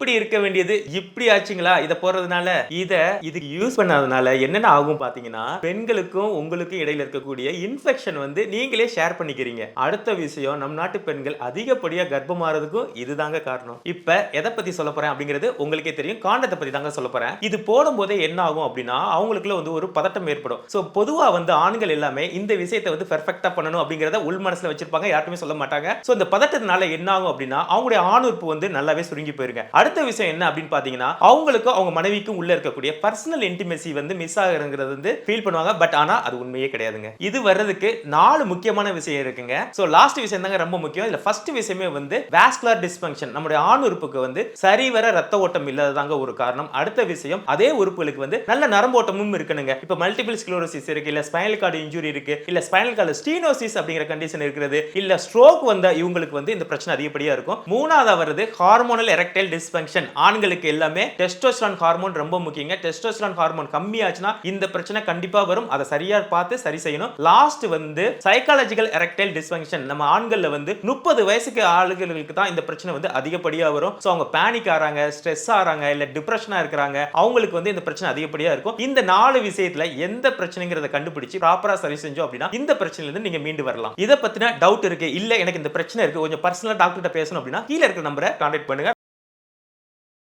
இப்படி இருக்க வேண்டியது இப்படி ஆச்சுங்களா? இதை போறதுனால இத இதுக்கு யூஸ் பண்ணாதனால என்னென்ன ஆகும் பாத்தீங்கன்னா பெண்களுக்கும் உங்களுக்கும் இடையில இருக்கக்கூடிய இன்ஃபெக்ஷன் வந்து நீங்களே ஷேர் பண்ணிக்கிறீங்க. அடுத்த விஷயம் நம் நாட்டு பெண்கள் அதிகப்படியா கர்ப்பமாறதுக்கும் இதுதாங்க காரணம். இப்ப எதை பத்தி சொல்ல போறேன் அப்படிங்கிறது உங்களுக்கே தெரியும். காண்டத்தை பத்தி தாங்க சொல்ல போறேன். இது போடும் போதே என்ன ஆகும் அப்படின்னா அவங்களுக்குள்ள வந்து ஒரு பதட்டம் ஏற்படும். சோ பொதுவா வந்து ஆண்கள் எல்லாமே இந்த விஷயத்தை வந்து பெர்ஃபெக்ட்டா பண்ணணும் அப்படிங்கறத உள் மனசுல வச்சிருப்பாங்க. யாருமே சொல்ல மாட்டாங்க. சோ இந்த பதட்டத்தினால என்ன ஆகும் அப்படின்னா அவங்களுடைய ஆணுறுப்பு வந்து நல்லாவே சுருங்கி போயிருங்க. அடுத்த விஷயம் என்ன அப்படின்னு பார்த்தீங்கன்னா அவங்களுக்கும் அவங்க மனைவிக்கும் உள்ள இருக்கக்கூடிய பர்சனல் இன்டிமெசி வந்து மிஸ் ஆகுங்கிறது வந்து ஃபீல் பண்ணுவாங்க. பட் ஆனால் அது உண்மையே கிடையாதுங்க. இது வர்றதுக்கு நாலு முக்கியமான விஷயம் இருக்குங்க. ஸோ லாஸ்ட் விஷயம் தாங்க ரொம்ப முக்கியம். இதில் ஃபர்ஸ்ட் விஷயமே வந்து வேஸ்குலர் டிஸ்பங்க்ஷன் நம்முடைய ஆண் உறுப்புக்கு வந்து சரிவர ரத்த ஓட்டம் இல்லாததாங்க ஒரு காரணம். அடுத்த விஷயம் அதே உறுப்புகளுக்கு வந்து நல்ல நரம்போட்டமும் இருக்கணுங்க. இப்போ மல்டிபிள் ஸ்க்ளோரோசிஸ் இருக்கு இல்லை ஸ்பைனல் கார்டு இன்ஜுரி இருக்கு இல்லை ஸ்பைனல் கார்டு ஸ்டீனோசிஸ் அப்படிங்கிற கண்டிஷன் இருக்கிறது இல்லை ஸ்ட்ரோக் வந்த இவங்களுக்கு வந்து இந்த பிரச்சனை அதிகப்படியாக இருக்கும். மூணாவது வருது ஹார்மோனல் எரக்டைல் டிஸ்பங்க்ஷன் ஆண்களுக்கு எல்லாமே டெஸ்டோஸ்டான் ஹார்மோன் ரொம்ப முக்கியங்க. டெஸ்டோஸ்டரான் ஹார்மோன் கம்மியாச்சுன்னா இந்த பிரச்சனை கண்டிப்பா வரும். அதை சரியா பார்த்து சரி செய்யணும். லாஸ்ட் வந்து சைக்காலஜிக்கல் எரக்டைல் டிஸ்பங்க்ஷன் நம்ம ஆண்கள்ல வந்து முப்பது வயசுக்கு ஆளுகளுக்கு தான் இந்த பிரச்சனை வந்து அதிகப்படியா வரும். ஸோ அவங்க பேனிக் ஆறாங்க ஸ்ட்ரெஸ் ஆறாங்க இல்ல டிப்ரெஷனா இருக்கிறாங்க. அவங்களுக்கு வந்து இந்த பிரச்சனை அதிகப்படியா இருக்கும். இந்த நாலு விஷயத்துல எந்த பிரச்சனைங்கிறத கண்டுபிடிச்சு ப்ராப்பரா சரி செஞ்சோம் அப்படின்னா இந்த பிரச்சனையில இருந்து நீங்க மீண்டு வரலாம். இதை பத்தின டவுட் இருக்கு? இல்ல எனக்கு இந்த பிரச்சனை இருக்கு. கொஞ்சம் பர்சனலா டாக்டர்கிட்ட பேசணும் அப்படின்னா கீழே இருக்கிற நம்பரை கான்டாக்ட் பண்ணுங்க.